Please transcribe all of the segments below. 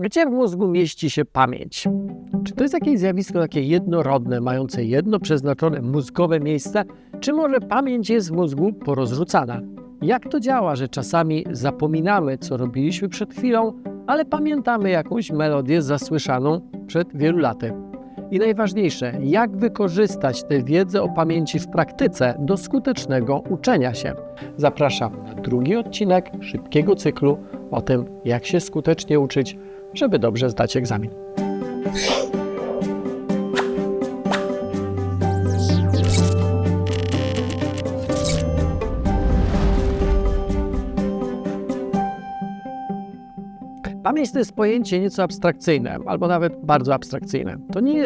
Gdzie w mózgu mieści się pamięć? Czy to jest jakieś zjawisko takie jednorodne, mające jedno przeznaczone mózgowe miejsce, czy może pamięć jest w mózgu porozrzucana? Jak to działa, że czasami zapominamy, co robiliśmy przed chwilą, ale pamiętamy jakąś melodię zasłyszaną przed wielu laty? I najważniejsze, jak wykorzystać tę wiedzę o pamięci w praktyce do skutecznego uczenia się? Zapraszam na drugi odcinek szybkiego cyklu o tym, jak się skutecznie uczyć, żeby dobrze zdać egzamin. Pamięć to jest pojęcie nieco abstrakcyjne, albo nawet bardzo abstrakcyjne. To nie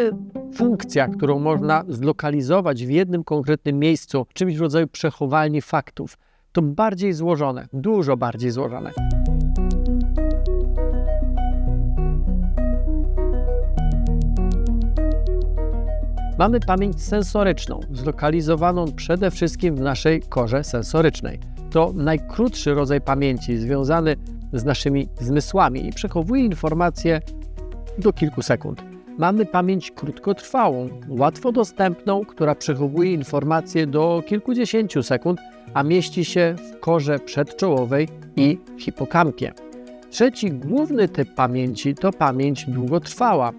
funkcja, którą można zlokalizować w jednym konkretnym miejscu, czymś w rodzaju przechowalni faktów. To bardziej złożone, dużo bardziej złożone. Mamy pamięć sensoryczną, zlokalizowaną przede wszystkim w naszej korze sensorycznej. To najkrótszy rodzaj pamięci związany z naszymi zmysłami i przechowuje informacje do kilku sekund. Mamy pamięć krótkotrwałą, łatwo dostępną, która przechowuje informacje do kilkudziesięciu sekund, a mieści się w korze przedczołowej i hipokampie. Trzeci główny typ pamięci to pamięć długotrwała,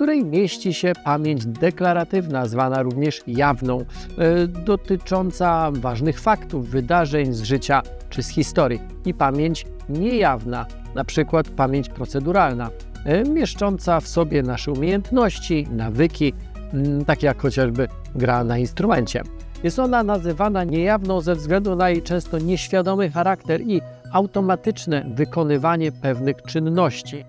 której mieści się pamięć deklaratywna, zwana również jawną, yy, dotycząca ważnych faktów, wydarzeń z życia czy z historii, i pamięć niejawna, na przykład pamięć proceduralna, yy, mieszcząca w sobie nasze umiejętności, nawyki, yy, takie jak chociażby gra na instrumencie. Jest ona nazywana niejawną ze względu na jej często nieświadomy charakter i automatyczne wykonywanie pewnych czynności.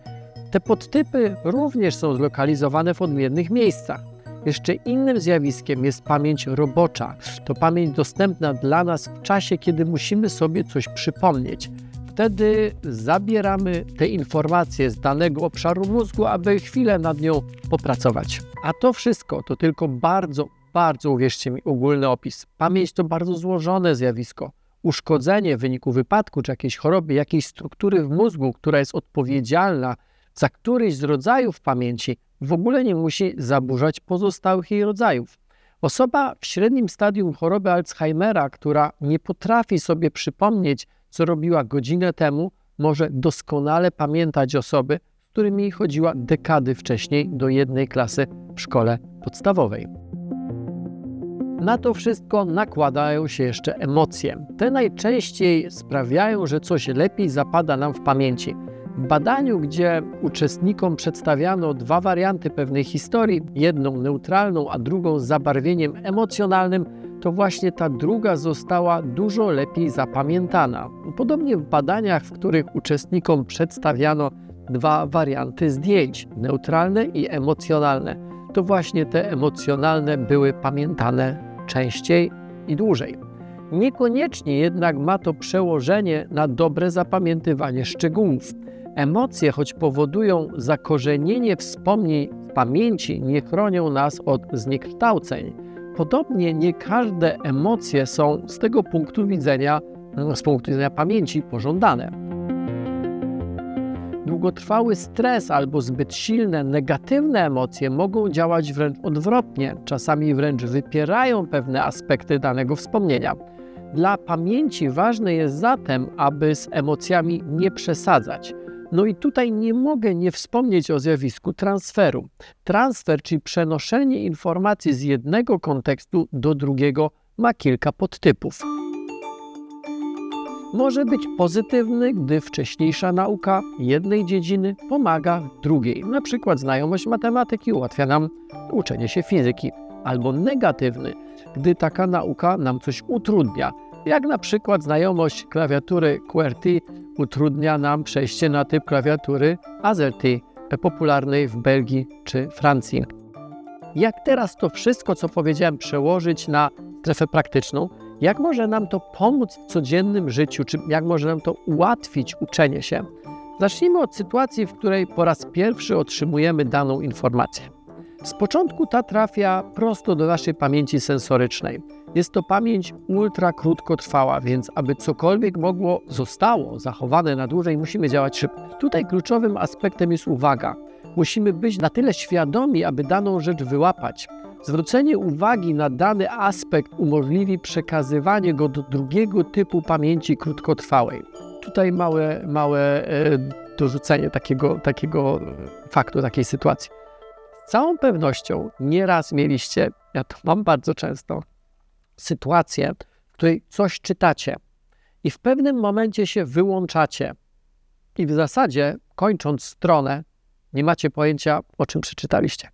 Te podtypy również są zlokalizowane w odmiennych miejscach. Jeszcze innym zjawiskiem jest pamięć robocza. To pamięć dostępna dla nas w czasie, kiedy musimy sobie coś przypomnieć. Wtedy zabieramy te informacje z danego obszaru mózgu, aby chwilę nad nią popracować. A to wszystko to tylko bardzo, bardzo, uwierzcie mi, ogólny opis. Pamięć to bardzo złożone zjawisko. Uszkodzenie w wyniku wypadku czy jakiejś choroby, jakiejś struktury w mózgu, która jest odpowiedzialna za któryś z rodzajów pamięci, w ogóle nie musi zaburzać pozostałych jej rodzajów. Osoba w średnim stadium choroby Alzheimera, która nie potrafi sobie przypomnieć, co robiła godzinę temu, może doskonale pamiętać osoby, z którymi chodziła dekady wcześniej do jednej klasy w szkole podstawowej. Na to wszystko nakładają się jeszcze emocje. Te najczęściej sprawiają, że coś lepiej zapada nam w pamięci. Badaniu, gdzie uczestnikom przedstawiano dwa warianty pewnej historii, jedną neutralną, a drugą z zabarwieniem emocjonalnym, to właśnie ta druga została dużo lepiej zapamiętana. Podobnie w badaniach, w których uczestnikom przedstawiano dwa warianty zdjęć neutralne i emocjonalne, to właśnie te emocjonalne były pamiętane częściej i dłużej. Niekoniecznie jednak ma to przełożenie na dobre zapamiętywanie szczegółów. Emocje, choć powodują zakorzenienie wspomnień w pamięci, nie chronią nas od zniekształceń. Podobnie nie każde emocje są z tego punktu widzenia, z punktu widzenia pamięci pożądane. Długotrwały stres albo zbyt silne negatywne emocje mogą działać wręcz odwrotnie, czasami wręcz wypierają pewne aspekty danego wspomnienia. Dla pamięci ważne jest zatem, aby z emocjami nie przesadzać. No i tutaj nie mogę nie wspomnieć o zjawisku transferu. Transfer, czyli przenoszenie informacji z jednego kontekstu do drugiego, ma kilka podtypów. Może być pozytywny, gdy wcześniejsza nauka jednej dziedziny pomaga drugiej. Na przykład znajomość matematyki ułatwia nam uczenie się fizyki. Albo negatywny, gdy taka nauka nam coś utrudnia, jak na przykład znajomość klawiatury QWERTY utrudnia nam przejście na typ klawiatury AZERTY, popularnej w Belgii czy Francji. Jak teraz to wszystko, co powiedziałem, przełożyć na strefę praktyczną? Jak może nam to pomóc w codziennym życiu, czy jak może nam to ułatwić uczenie się? Zacznijmy od sytuacji, w której po raz pierwszy otrzymujemy daną informację. Z początku ta trafia prosto do naszej pamięci sensorycznej. Jest to pamięć ultra krótkotrwała, więc aby cokolwiek mogło zostało zachowane na dłużej, musimy działać szybko. Tutaj kluczowym aspektem jest uwaga. Musimy być na tyle świadomi, aby daną rzecz wyłapać. Zwrócenie uwagi na dany aspekt umożliwi przekazywanie go do drugiego typu pamięci krótkotrwałej. Tutaj małe, małe e, dorzucenie takiego, takiego faktu, takiej sytuacji. Z całą pewnością nieraz mieliście, ja to mam bardzo często, sytuację, w której coś czytacie i w pewnym momencie się wyłączacie i w zasadzie kończąc stronę nie macie pojęcia, o czym przeczytaliście.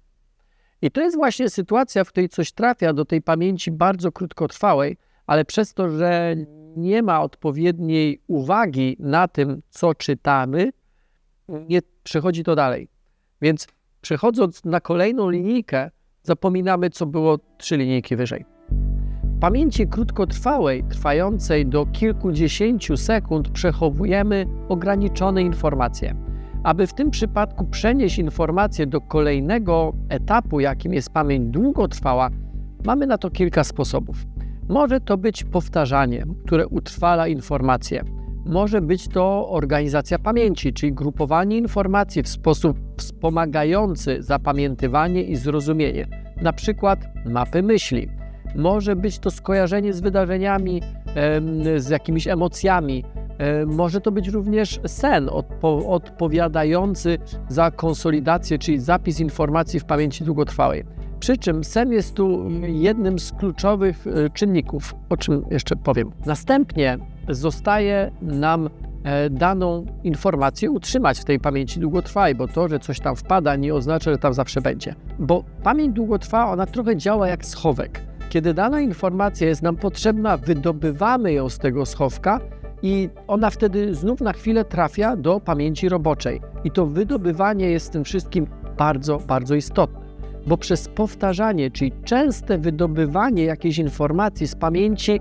I to jest właśnie sytuacja, w której coś trafia do tej pamięci bardzo krótkotrwałej, ale przez to, że nie ma odpowiedniej uwagi na tym, co czytamy, nie przechodzi to dalej. Więc przechodząc na kolejną linijkę, zapominamy, co było trzy linijki wyżej. Pamięci krótkotrwałej, trwającej do kilkudziesięciu sekund, przechowujemy ograniczone informacje. Aby w tym przypadku przenieść informację do kolejnego etapu, jakim jest pamięć długotrwała, mamy na to kilka sposobów. Może to być powtarzanie, które utrwala informacje. Może być to organizacja pamięci, czyli grupowanie informacji w sposób wspomagający zapamiętywanie i zrozumienie, na przykład mapy myśli. Może być to skojarzenie z wydarzeniami, z jakimiś emocjami, może to być również sen odpo odpowiadający za konsolidację, czyli zapis informacji w pamięci długotrwałej. Przy czym sen jest tu jednym z kluczowych e, czynników, o czym jeszcze powiem. Następnie zostaje nam e, daną informację utrzymać w tej pamięci długotrwałej, bo to, że coś tam wpada, nie oznacza, że tam zawsze będzie. Bo pamięć długotrwała, ona trochę działa jak schowek. Kiedy dana informacja jest nam potrzebna, wydobywamy ją z tego schowka i ona wtedy znów na chwilę trafia do pamięci roboczej. I to wydobywanie jest tym wszystkim bardzo, bardzo istotne, bo przez powtarzanie, czyli częste wydobywanie jakiejś informacji z pamięci,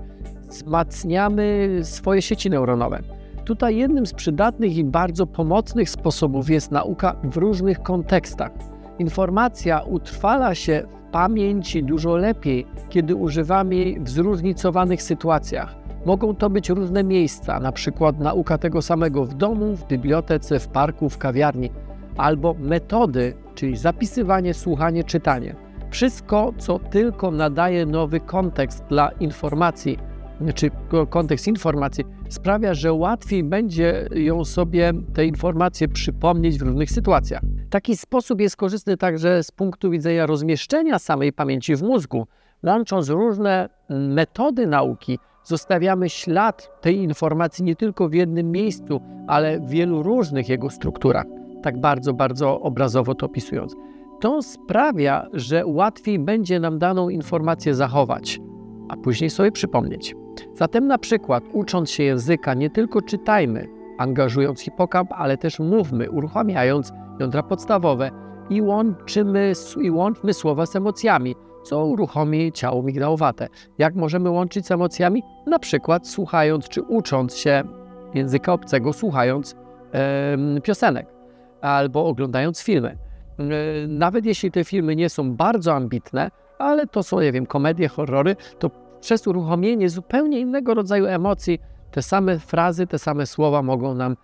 wzmacniamy swoje sieci neuronowe. Tutaj jednym z przydatnych i bardzo pomocnych sposobów jest nauka w różnych kontekstach. Informacja utrwala się w pamięci dużo lepiej, kiedy używamy jej w zróżnicowanych sytuacjach. Mogą to być różne miejsca, na przykład nauka tego samego w domu, w bibliotece, w parku, w kawiarni, albo metody, czyli zapisywanie, słuchanie, czytanie. Wszystko, co tylko nadaje nowy kontekst dla informacji, czy kontekst informacji, sprawia, że łatwiej będzie ją sobie te informacje przypomnieć w różnych sytuacjach. Taki sposób jest korzystny także z punktu widzenia rozmieszczenia samej pamięci w mózgu. Łącząc różne metody nauki, zostawiamy ślad tej informacji nie tylko w jednym miejscu, ale w wielu różnych jego strukturach, tak bardzo, bardzo obrazowo to opisując. To sprawia, że łatwiej będzie nam daną informację zachować, a później sobie przypomnieć. Zatem na przykład, ucząc się języka, nie tylko czytajmy, angażując hipokamp, ale też mówmy, uruchamiając jądra podstawowe i łączymy, i łączmy słowa z emocjami, co uruchomi ciało migdałowate. Jak możemy łączyć z emocjami? Na przykład słuchając czy ucząc się języka obcego, słuchając e, piosenek albo oglądając filmy. E, nawet jeśli te filmy nie są bardzo ambitne, ale to są, nie wiem, komedie, horrory, to przez uruchomienie zupełnie innego rodzaju emocji te same frazy, te same słowa mogą nam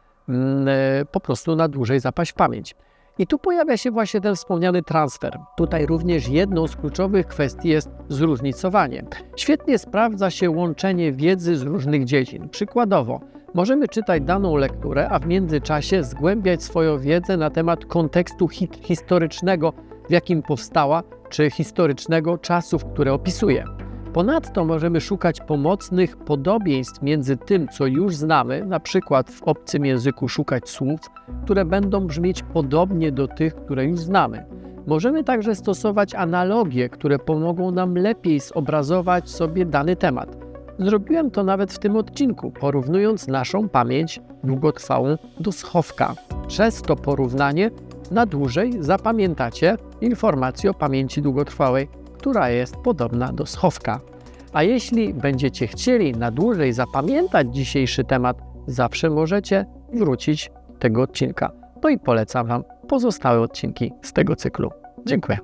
po prostu na dłużej zapaść w pamięć. I tu pojawia się właśnie ten wspomniany transfer. Tutaj również jedną z kluczowych kwestii jest zróżnicowanie. Świetnie sprawdza się łączenie wiedzy z różnych dziedzin. Przykładowo, możemy czytać daną lekturę, a w międzyczasie zgłębiać swoją wiedzę na temat kontekstu hi historycznego, w jakim powstała, czy historycznego czasów, które opisuje. Ponadto możemy szukać pomocnych podobieństw między tym, co już znamy, na przykład w obcym języku szukać słów, które będą brzmieć podobnie do tych, które już znamy. Możemy także stosować analogie, które pomogą nam lepiej zobrazować sobie dany temat. Zrobiłem to nawet w tym odcinku, porównując naszą pamięć długotrwałą do schowka. Przez to porównanie na dłużej zapamiętacie informację o pamięci długotrwałej która jest podobna do schowka. A jeśli będziecie chcieli na dłużej zapamiętać dzisiejszy temat, zawsze możecie wrócić tego odcinka. No i polecam Wam pozostałe odcinki z tego cyklu. Dziękuję.